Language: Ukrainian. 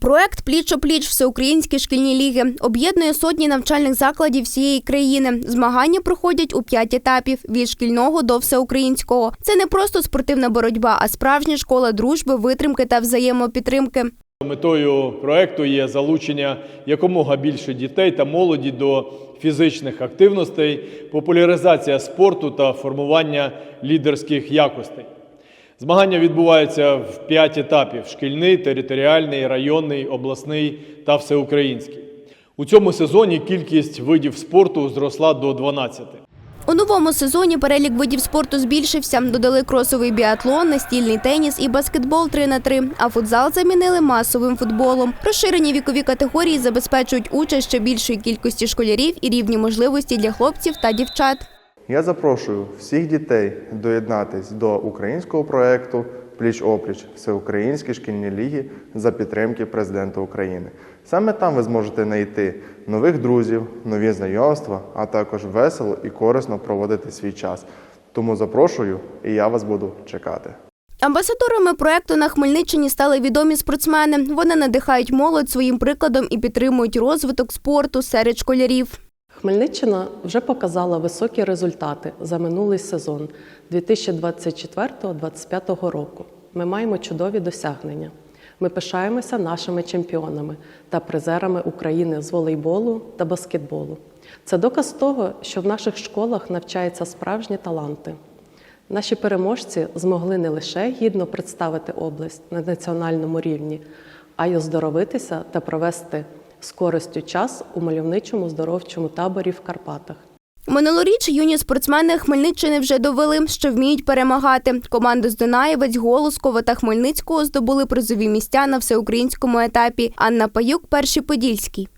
Проект Пліч-опліч всеукраїнські шкільні ліги об'єднує сотні навчальних закладів всієї країни. Змагання проходять у п'ять етапів від шкільного до всеукраїнського. Це не просто спортивна боротьба, а справжня школа дружби, витримки та взаємопідтримки. Метою проекту є залучення якомога більше дітей та молоді до фізичних активностей, популяризація спорту та формування лідерських якостей. Змагання відбуваються в п'ять етапів: шкільний, територіальний, районний, обласний та всеукраїнський. У цьому сезоні кількість видів спорту зросла до 12. У новому сезоні перелік видів спорту збільшився. Додали кросовий біатлон, настільний теніс і баскетбол 3 на 3 а футзал замінили масовим футболом. Розширені вікові категорії забезпечують участь ще більшої кількості школярів і рівні можливості для хлопців та дівчат. Я запрошую всіх дітей доєднатись до українського проєкту Пліч-опліч Всеукраїнські шкільні ліги за підтримки президента України. Саме там ви зможете знайти нових друзів, нові знайомства, а також весело і корисно проводити свій час. Тому запрошую, і я вас буду чекати. Амбасадорами проекту на Хмельниччині стали відомі спортсмени. Вони надихають молодь своїм прикладом і підтримують розвиток спорту серед школярів. Хмельниччина вже показала високі результати за минулий сезон 2024-2025 року. Ми маємо чудові досягнення. Ми пишаємося нашими чемпіонами та призерами України з волейболу та баскетболу. Це доказ того, що в наших школах навчаються справжні таланти. Наші переможці змогли не лише гідно представити область на національному рівні, а й оздоровитися та провести з користю час у мальовничому здоровчому таборі в Карпатах. Минулоріч юні спортсмени Хмельниччини вже довели, що вміють перемагати. Команди з Дунаєвець, Голоскова та Хмельницького здобули призові місця на всеукраїнському етапі. Анна Паюк, перший подільський.